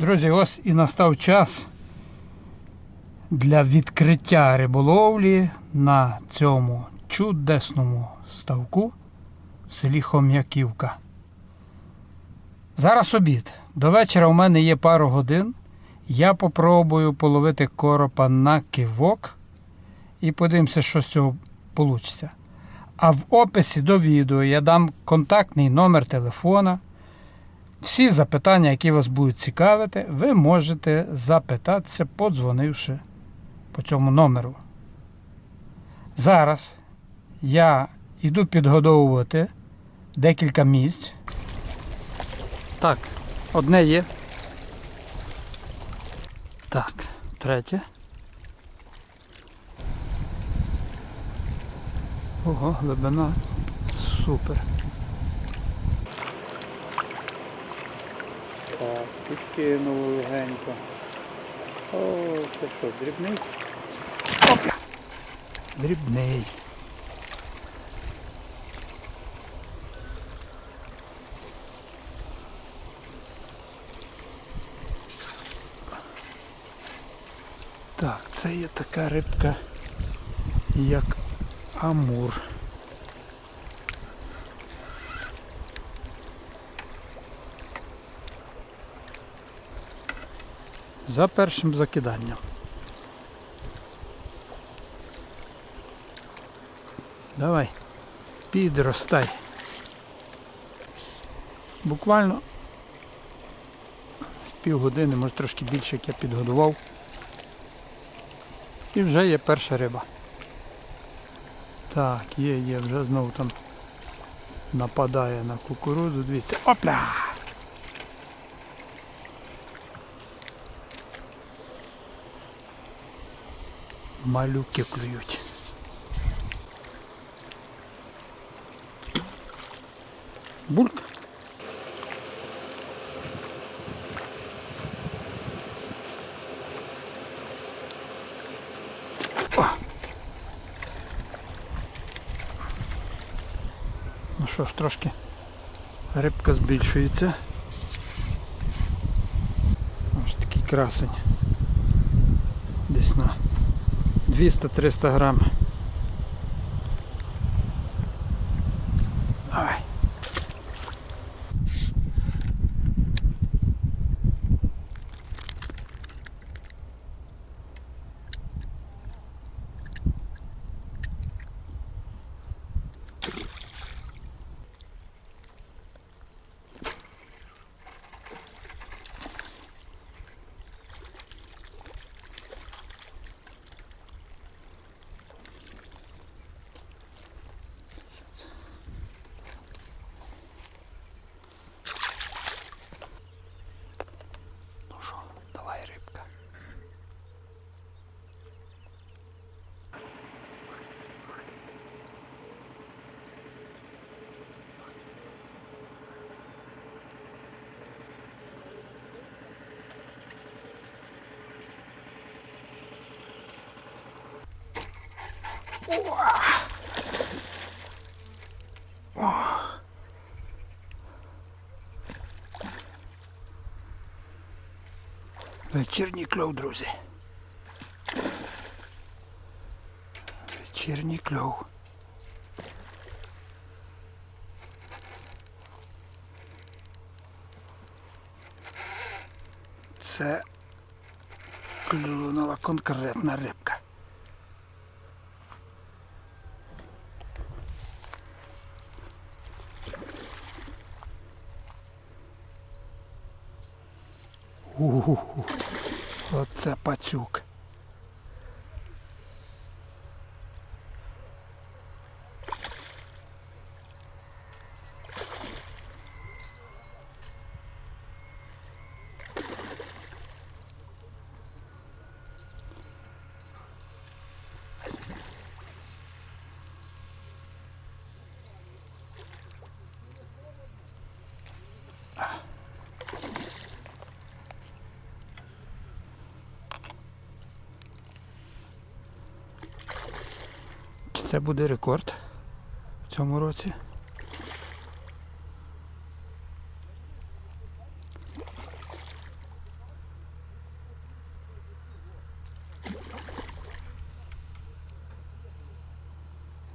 Друзі, ось і настав час для відкриття риболовлі на цьому чудесному ставку в селі Хом'яківка. Зараз обід. До вечора у мене є пару годин. Я попробую половити коропа на кивок і подивимося, що з цього вийде. А в описі до відео я дам контактний номер телефона. Всі запитання, які вас будуть цікавити, ви можете запитатися, подзвонивши по цьому номеру. Зараз я йду підгодовувати декілька місць. Так, одне є. Так, третє. Ого, глибина. Супер. Так, підкинули легенько. О, це що, дрібний? Опля! Дрібний. Так, це є така рибка, як амур. За першим закиданням. Давай, підростай. Буквально з півгодини, може трошки більше, як я підгодував. І вже є перша риба. Так, є, є, вже знову там нападає на кукурудзу. Дивіться. Опля! Малюки клюють. Бульк. О! Ну що ж, трошки рибка збільшується. Ось такий красень. Десь на 200-300 грам. Вечірній кльов, друзі. Вечірній кльов. Це клюнула конкретна рибка. Оце пацюк. Це буде рекорд в цьому році.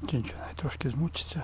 Нічого, трошки змучиться.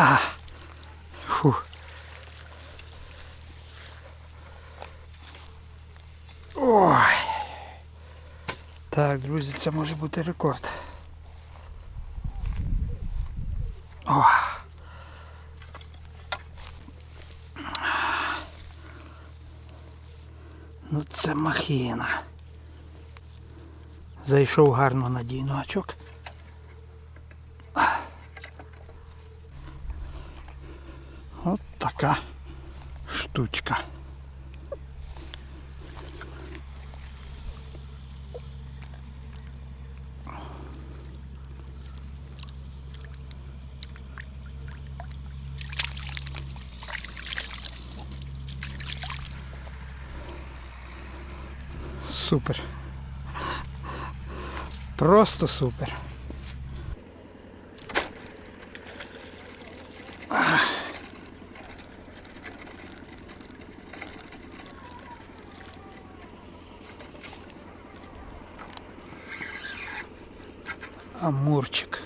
А! Фух. Ой. Так, друзі, це може бути рекорд. О. Ну це махіна. Зайшов гарно надійно гачок. Така штучка. Супер. Просто супер. Амурчик.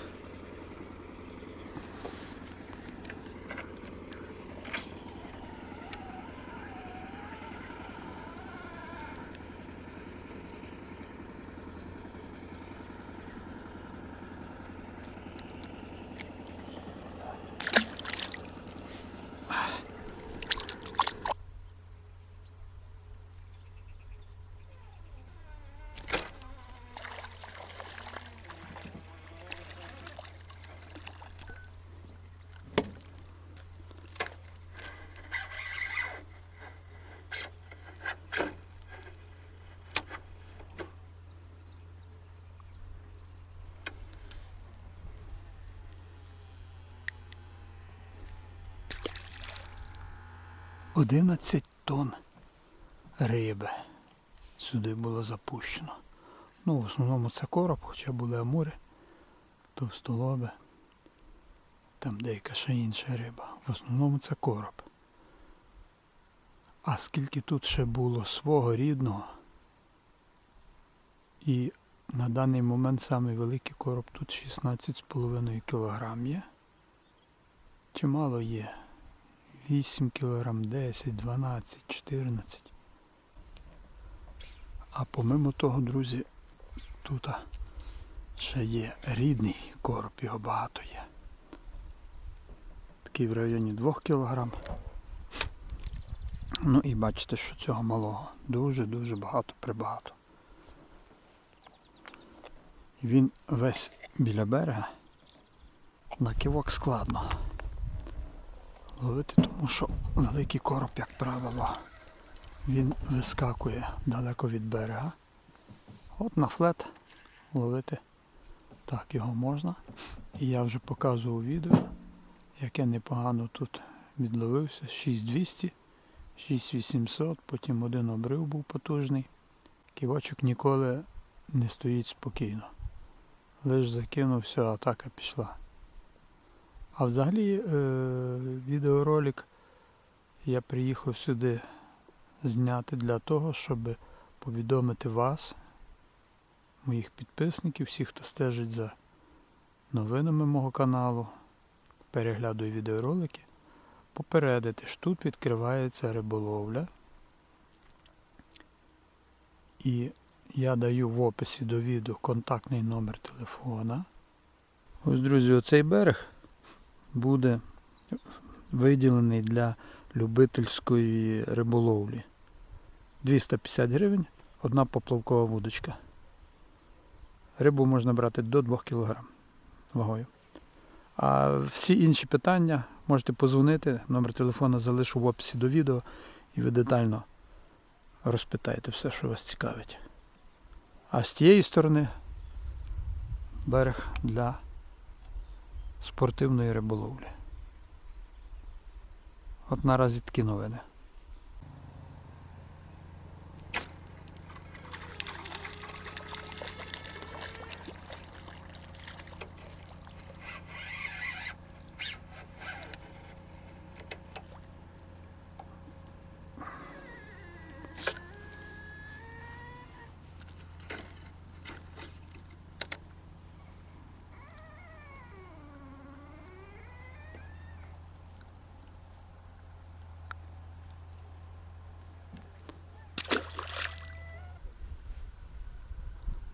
Одинадцять тонн риби сюди було запущено. Ну, в основному це короб, хоча були амури, товстолоби, там деяка ще інша риба. В основному це короб. А скільки тут ще було свого рідного, і на даний момент самий великий короб тут 16,5 кг є. Чимало є. 8 кг, 10, 12, 14. А помимо того, друзі, тут ще є рідний короб, його багато є. Такий в районі 2 кг. Ну і бачите, що цього малого дуже-дуже багато прибагато. Він весь біля берега. На кивок складно ловити, тому що великий короб, як правило, він вискакує далеко від берега. От на флет ловити так його можна. І я вже показував відео, як я непогано тут відловився. 6200, 6800, потім один обрив був потужний. Ківочок ніколи не стоїть спокійно. Лиш закинув, все, атака пішла. А взагалі е, відеоролик я приїхав сюди зняти для того, щоб повідомити вас, моїх підписників, всіх, хто стежить за новинами мого каналу, переглядує відеоролики, попередити, що тут відкривається риболовля. І я даю в описі до відео контактний номер телефона. Ось, друзі, оцей берег буде виділений для любительської риболовлі. 250 гривень, одна поплавкова вудочка. Рибу можна брати до 2 кг вагою. А всі інші питання можете позвонити, номер телефону залишу в описі до відео і ви детально розпитаєте все, що вас цікавить. А з тієї сторони берег для спортивної риболовлі. От наразі такі новини.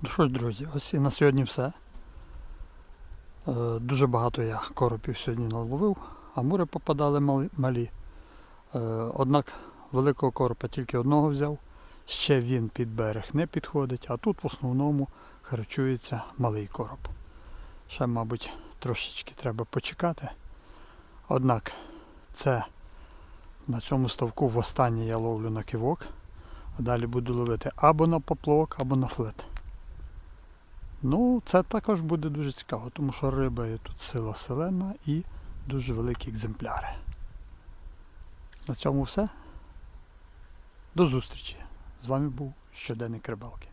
Ну що ж, друзі, ось і на сьогодні все. Е, Дуже багато я коропів сьогодні наловив, а мури попадали малі. Е, Однак великого коропа тільки одного взяв. Ще він під берег не підходить, а тут в основному харчується малий короб. Ще, мабуть, трошечки треба почекати. Однак це на цьому ставку востаннє я ловлю на кивок, а далі буду ловити або на поплавок, або на флет. Ну, це також буде дуже цікаво, тому що риба є тут сила селена і дуже великі екземпляри. На цьому все. До зустрічі. З вами був щоденник рибалки.